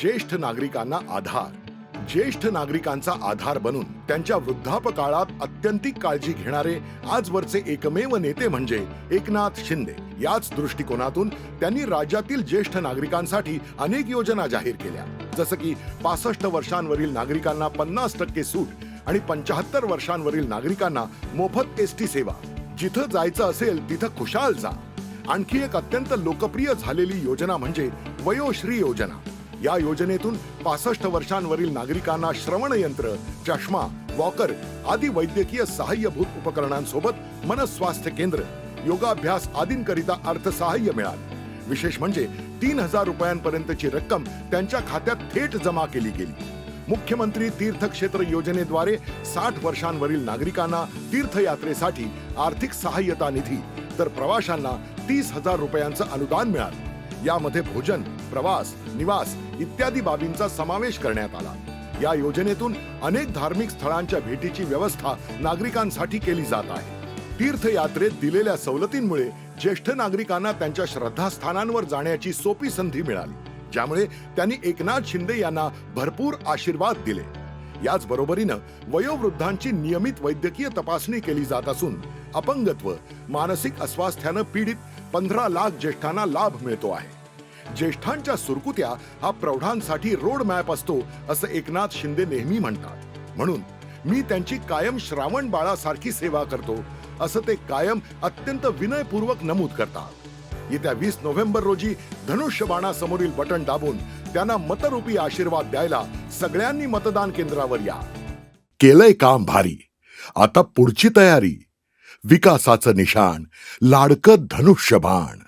ज्येष्ठ नागरिकांना आधार. ज्येष्ठ नागरिकांचा आधार बनून त्यांच्या वृद्धापकाळात अत्यंतिक काळजी घेणारे आजवरचे एकमेव नेते म्हणजे एकनाथ शिंदे. याच दृष्टिकोनातून त्यांनी राज्यातील ज्येष्ठ नागरिकांसाठी अनेक योजना जाहीर केल्या. जसं की पासष्ट वर्षांवरील नागरिकांना पन्नास टक्के सूट आणि पंचाहत्तर वर्षांवरील नागरिकांना मोफत एस टी सेवा. जिथं जायचं असेल तिथं खुशाल जा. आणखी एक अत्यंत लोकप्रिय झालेली योजना म्हणजे वयोश्री योजना. या योजनेतून पासष्ट वर्षांवरील नागरिकांना श्रवण यंत्र चष्मा वॉकर आदी वैद्यकीय सहाय्यभूत उपकरणांसोबत मनस्वास्थ्य केंद्र योगाभ्यास आदींकरिता अर्थसहाय्य मिळाल. विशेष म्हणजे तीन हजार रुपयांपर्यंतची रक्कम त्यांच्या खात्यात थेट जमा केली गेली. मुख्यमंत्री तीर्थक्षेत्र योजनेद्वारे साठ वर्षांवरील नागरिकांना तीर्थयात्रेसाठी आर्थिक सहाय्यता निधी तर प्रवाशांना तीस हजार रुपयांचं अनुदान मिळालं. यामध्ये भोजन प्रवास निवास इत्यादी बाबींचा समावेश करण्यात आला. या योजनेतून अनेक धार्मिक स्थळांच्या भेटीची व्यवस्था नागरिकांसाठी केली जात आहे. तीर्थयात्रेत दिलेल्या सवलतींमुळे ज्येष्ठ नागरिकांना त्यांच्या श्रद्धास्थानांवर जाण्याची सोपी संधी मिळाली ज्यामुळे त्यांनी एकनाथ शिंदे यांना भरपूर आशीर्वाद दिले. याच बरोबरीनं वयोवृद्धांची नियमित वैद्यकीय तपासणी केली जात असून अपंगत्व मानसिक अस्वास्थ्यानं पीडित पंधरा लाख ज्येष्ठांना लाभ मिळतो आहे. ज्येष्ठांच्या सुरकुत्या हा प्रौढांसाठी रोड मॅप असतो असं एकनाथ शिंदे नेहमी म्हणतात. म्हणून मी त्यांची कायम श्रावण बाळासारखी सेवा करतो असं ते कायम अत्यंत विनयपूर्वक नमूद करतात. येत्या वीस नोव्हेंबर रोजी धनुष्य बाणासमोरील बटन दाबून त्यांना मतरूपी आशीर्वाद द्यायला सगळ्यांनी मतदान केंद्रावर या. केलंय काम भारी. आता पुढची तयारी. विकासाचं निशाण लाडकं धनुष्यबाण.